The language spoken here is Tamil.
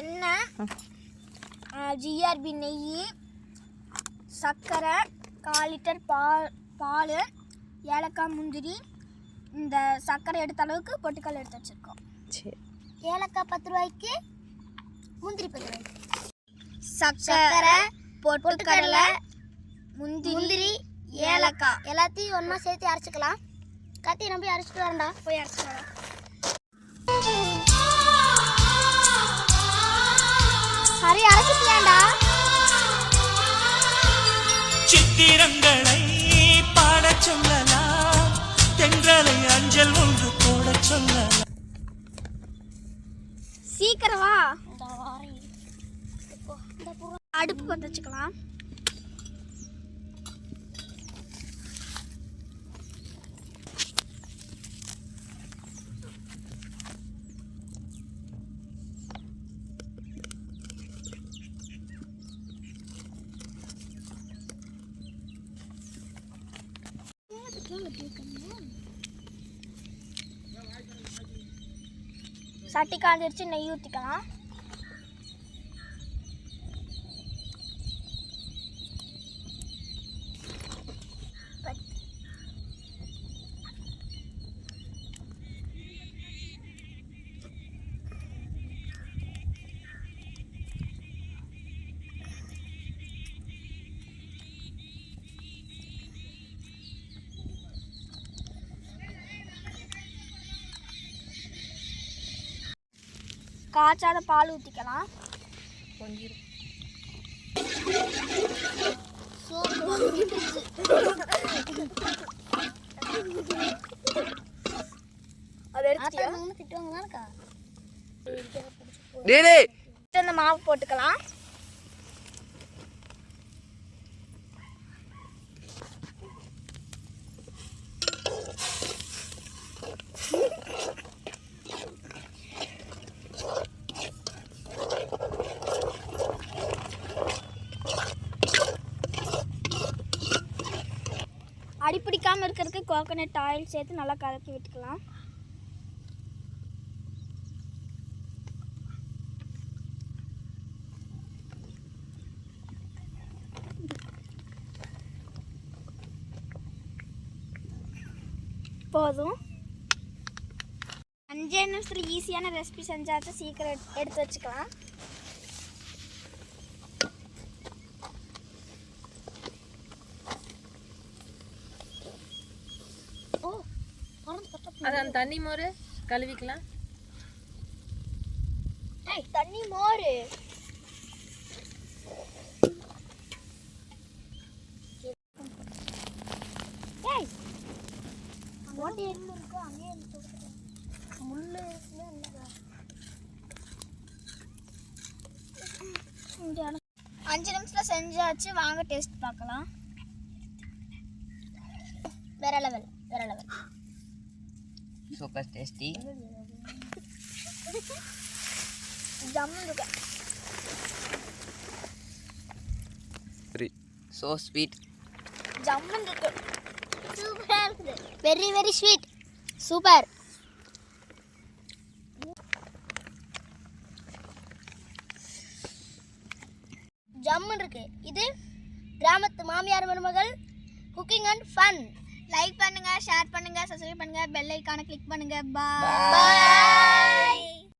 எண்ணெய் ஜிஆர்பி நெய் சர்க்கரை கால் லிட்டர் பால் பால் ஏலக்காய் முந்திரி இந்த சர்க்கரை எடுத்த அளவுக்கு பொட்டுக்கல் எடுத்து வச்சுருக்கோம். சரி. ஏலக்காய் பத்து ரூபாய்க்கு முந்திரி பத்து ரூபாய்க்கு. சர்க்கரை பொட்டுக்கடலை முந்திரி முந்திரி ஏலக்காய். எல்லாத்தையும் ஒன்றா சேர்த்து அரைச்சிக்கலாம். கத்தி நம்பி அரைச்சிட்டு வரேன்டா. போய் அரைச்சிட்டு வரேன். ஹரி அரைச்சிட்டியாண்டா? சித்திரங்களை பாடச் சொல்லலாம். தென்றலை அஞ்சல் ஒன்று போடச் சொல்லலாம். சீக்கிரம் வா. அடுப்பு பற்ற வச்சுக்கலாம். சட்டி காஞ்சிருச்சு நெய் ஊற்றிக்கலாம் காய்ச்சாத பால் ஊற்றிக்கலாம் இந்த மாவு போட்டுக்கலாம். அடிப்பிடிக்காமல் இருக்கிறதுக்கு கோகோனட் ஆயில் சேர்த்து நல்லா கலக்கி விட்டுக்கலாம். போதும். அஞ்சே நிமிஷத்தில் ஈஸியான ரெசிபி செஞ்சாச்சும் சீக்கிரம் எடுத்து வச்சுக்கலாம். அது அந்த தண்ணி மோர் கழுவிக்கலாம். ஏய் தண்ணி மோரு. ஏய் அஞ்சு நிமிஷத்துல செஞ்சாச்சு. வாங்க டேஸ்ட் பார்க்கலாம். வேற லெவல் வேற லெவல். சூப்பர் டேஸ்டி ஜம்மு இருக்கு ஸோ ஸ்வீட் ஜம்மன் இருக்கு சூப்பரா இருக்குது வெரி வெரி ஸ்வீட் சூப்பர் ஜம்மன் இருக்கு. இது கிராமத்து மாமியார் மருமகள் குக்கிங் அண்ட் ஃபன் லைக் பண்ணுங்க ஷேர் பண்ணுங்க சப்ஸ்கிரைப் பண்ணுங்க பெல் ஐக்கானை கிளிக் பண்ணுங்க. பாய்